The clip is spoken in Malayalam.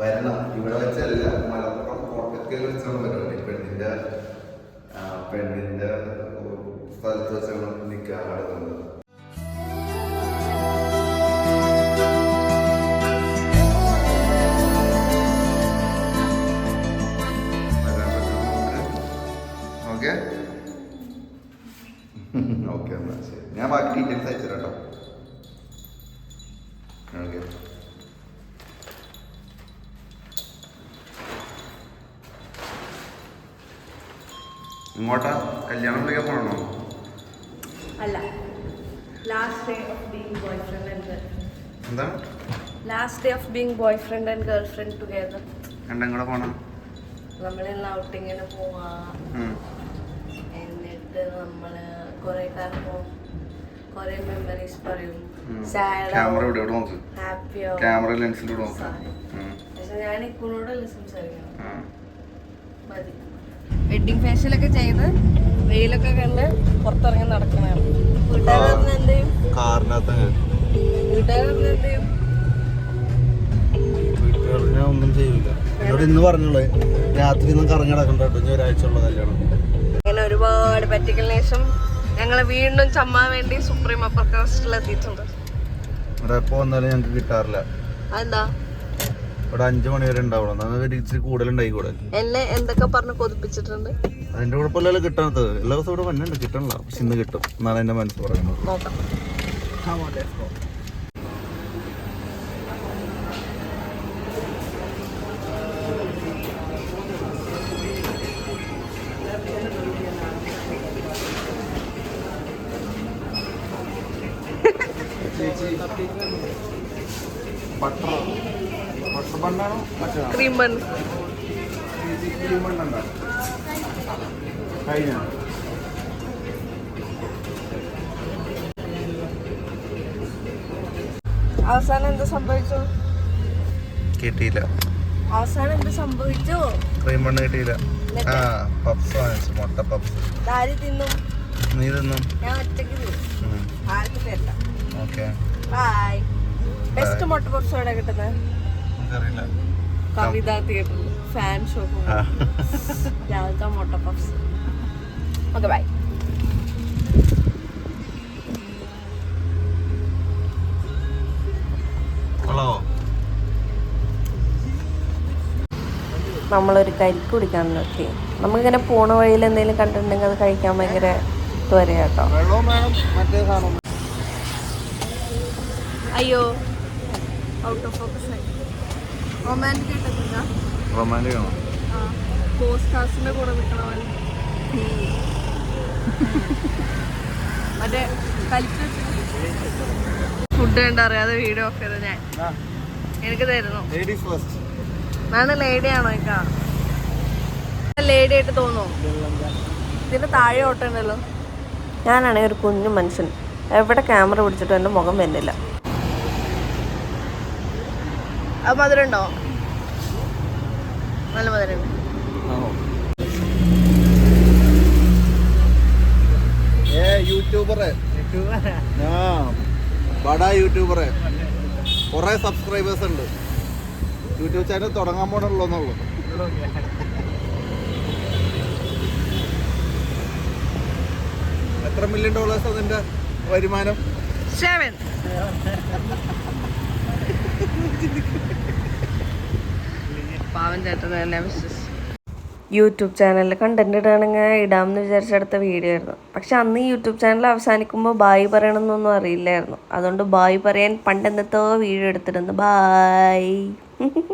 വരണം. ഇവിടെ വെച്ചല്ല മലപ്പുറം കോട്ടക്കൽ വെച്ചാണ് പരിപാടി. പെണ്ണിന്റെ പെണ്ണിന്റെ സ്ഥലത്ത് വെച്ചാണ് ശരി. ഞാൻ ബാക്കി ഡീറ്റെയിൽസ് അയച്ചു കേട്ടോ. ഓക്കെ. ഇങ്ങോട്ടാ? കല്യാണം വിളിക്കാൻ പോകണോ അല്ല. Last day of being boyfriend and girl എന്താ? Last day of being boyfriend and girlfriend together രണ്ടും കൂടെ പോണം. നമ്മളിന്ന് ഔട്ടിങ്ങിന് പോവാ. എന്നിട്ട് നമ്മൾ കുറെ കാലം കുറെ മെമ്മറീസ് പറയും. ക്യാമറ ഇവിടെ ഇവിടെ ഹാപ്പിയോ ക്യാമറ ലെൻസിലൂടെ. പക്ഷെ ഞാൻ ഇക്കുനോടല്ലേ സംസാരിക്കണം. മതി. വെഡിങ് ഫേഷ്യലൊക്കെ ചെയ്ത് വെയിലൊക്കെ കണ്ട് പുറത്തിറങ്ങി നടക്കണതാണ്. ചെയ്യും? ചെയ്യും? ഞാൻ ഒന്നും ചെയ്യില്ല എന്നോട് ഇന്ന് പറഞ്ഞോളേ രാത്രി ഒന്നും കറങ്ങി നടക്കണ്ട കേട്ടോ. ഇനി ഒരാഴ്ച ഉള്ള കല്യാണം. അങ്ങനെ ഒരുപാട് പറ്റിക്കലിന് ശേഷം ഞങ്ങൾ വീണ്ടും ചമ്മാൻ വേണ്ടി സുപ്രീം അപ്പർ കാസ്റ്റിൽ എത്തിയിട്ടുണ്ട് ഇവിടെ എപ്പോ വന്നാലും ഞങ്ങൾക്ക് കിട്ടാറില്ല. അതെന്താ? ഇവിടെ അഞ്ചു മണി വരെ എന്നാൽ ഇച്ചിരി കൂടുതലുണ്ടായി കൂടെ? എന്നെ എന്തൊക്കെ പറഞ്ഞ് കൊതിപ്പിച്ചിട്ടുണ്ട്? അതിന്റെ കുഴപ്പമില്ലല്ലോ കിട്ടണത്? എല്ലാ ദിവസവും ഇവിടെ വന്നുണ്ട് കിട്ടണില്ല. പക്ഷെ ഇന്ന് കിട്ടും. എന്നാണ് എന്റെ മനസ്സ് പറയുന്നത്. ബട്ടർ ക്രീം ബൺ അവസാനം എന്താ സംഭവിച്ചു? കിട്ടിയില്ല. അവസാനം എന്ത് സംഭവിച്ചു? ക്രീം ബണ്ണ് കിട്ടിയില്ല ആ പപ്സ് വാങ്ങിച്ചു മുട്ട പപ്സ്. ആര് തിന്നും? നീ തിന്നും. ഞാൻ ഒറ്റയ്ക്ക് തിന്നും. ആർക്കും തരില്ല ഓക്കെ. ബായ് ബെസ്റ്റ് മുട്ട പപ്സ് എവിടെ കിട്ടുന്നത് എനിക്കറിയില്ല. കവിത ഫാൻ ഷോപ്പ് ആ. രാവിലത്തെ മുട്ട പപ്സ് ഓക്കെ ബൈ നമ്മളൊരു കരിക്ക് കുടിക്കാൻ നോക്കി. നമുക്കിങ്ങനെ പോണ വഴിയിൽ എന്തെങ്കിലും കണ്ടിട്ടുണ്ടെങ്കിൽ അത് കഴിക്കാൻ ഭയങ്കര ത്വരയാട്ടോ അയ്യോ. ഔട്ട് ഓഫ് ഫോക്കസ് ആയി. റൊമാന്റിക് ആയിട്ടൊന്നുമില്ല റൊമാന്റിക് ആണോ? പോസ്റ്റ് കാസ്റ്റിന്റെ കൂടെ നിൽക്കണ പോലെ മറ്റേ കലിപ്പ് ഫുഡ് കണ്ട് അറിയാതെ വീഡിയോ ഓഫ് ചെയ്ത് ഞാൻ. എനിക്ക് തരുന്നു. ഞാൻ ലേഡി ആണോ എനിക്ക് ലേഡി ആയിട്ട് തോന്നുന്നു. ഇതിന്റെ താഴെ ഓട്ടുണ്ടല്ലോ ഞാനാണെങ്കിൽ ഒരു കുഞ്ഞു മനുഷ്യൻ. എവിടെ ക്യാമറ പിടിച്ചിട്ടും എന്റെ മുഖം വരുന്നില്ല. അത് മധുരമുണ്ടോ? നല്ല മധുരം ഏ യൂട്യൂബറെ. ആ ബടാ യൂട്യൂബറെ. കുറെ സബ്സ്ക്രൈബേഴ്സ് ഉണ്ട്. യൂട്യൂബ് ചാനൽ തുടങ്ങാൻ പോണുള്ളൂന്നുള്ളൂ എത്ര മില്യൺ ഡോളേഴ്സ് അതിന്റെ വരുമാനം? സെവൻ പാവൻ യൂട്യൂബ് ചാനലിൽ കണ്ടന്റ് ഇടുകയാണെങ്കിൽ ഇടാമെന്ന് വിചാരിച്ചെടുത്ത വീഡിയോ ആയിരുന്നു. പക്ഷെ അന്ന് യൂട്യൂബ് ചാനൽ അവസാനിക്കുമ്പോൾ ബായ് പറയണമെന്നൊന്നും അറിയില്ലായിരുന്നു. അതുകൊണ്ട് ബായ് പറയാൻ പണ്ടെന്നത്തോ വീഡിയോ എടുത്തിരുന്നു. ബായ്